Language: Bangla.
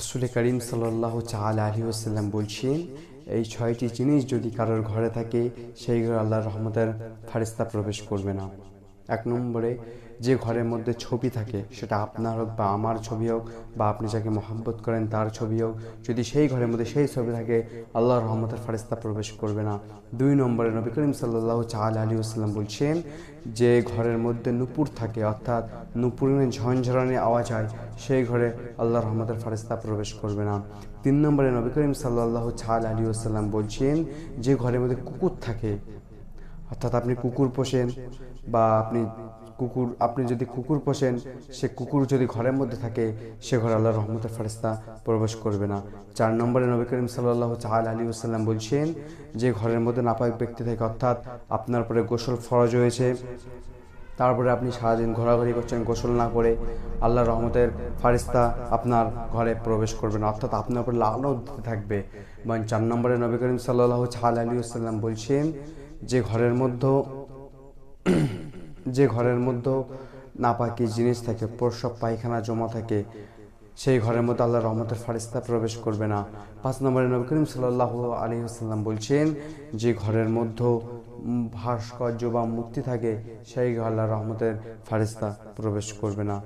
রসুল করিম সাল্লাহ চাল আলী আসাল্লাম বলছেন, এই ছয়টি জিনিস যদি কারোর ঘরে থাকে, সেই ঘরে রহমতের ফারিস্তা প্রবেশ করবে না। এক নম্বরে যে ঘরের মধ্যে ছবি থাকে, সেটা আপনার হোক বা আমার ছবি হোক বা আপনি যাকে মহাব্বত করেন তার ছবি হোক, যদি সেই ঘরের মধ্যে সেই ছবি থাকে, আল্লাহর রহমতের ফারিস্তা প্রবেশ করবে না। দুই নম্বরে নবী করিম সাল্লাহ চাল আলী আসসালাম বলছেন যে ঘরের মধ্যে নুপুর থাকে, অর্থাৎ নুপুরের ঝনঝরানি আওয়াজ হয়, সেই ঘরে আল্লাহর রহমতের ফারিস্তা প্রবেশ করবে না। তিন নম্বরে নবী করিম সাল্লাহ চাল আলী আসসালাম বলছেন যে ঘরের মধ্যে কুকুর থাকে অর্থাৎ আপনি কুকুর পোষেন বা আপনি কুকুর, আপনি যদি কুকুর পোষেন, সে কুকুর যদি ঘরের মধ্যে থাকে, সে ঘরে আল্লাহ রহমতের ফারিস্তা প্রবেশ করবে না। চার নম্বরে নবী করিম সাল্লাহ চাল আলী আসাল্লাম বলছেন যে ঘরের মধ্যে নাপাক ব্যক্তি থাকে, অর্থাৎ আপনার পরে গোসল ফরজ হয়েছে। তারপরে আপনি সারাদিন ঘোরাঘুরি করছেন, গোসল না করে আল্লাহ রহমতের ফারিস্তা আপনার ঘরে প্রবেশ করবে না, অর্থাৎ আপনার উপর দিতে থাকবে। এবং চার নম্বরে নবী করিম সাল্লাহ ছাল আলী আসাল্লাম বলছেন যে ঘরের মধ্যে যে ঘরের মধ্যে নাপাকি জিনিস থাকে, প্রসব পায়খানা জমা থাকে, সেই ঘরের মধ্যে আল্লাহ রহমতের ফারিস্তা প্রবেশ করবে না। পাঁচ নম্বরে নবী করিম সাল্লাহ আলী আসাল্লাম বলছেন, যে ঘরের মধ্যে ভাস্কর্য বা মূর্তি থাকে, সেই আল্লাহ রহমতের ফারিস্তা প্রবেশ করবে না।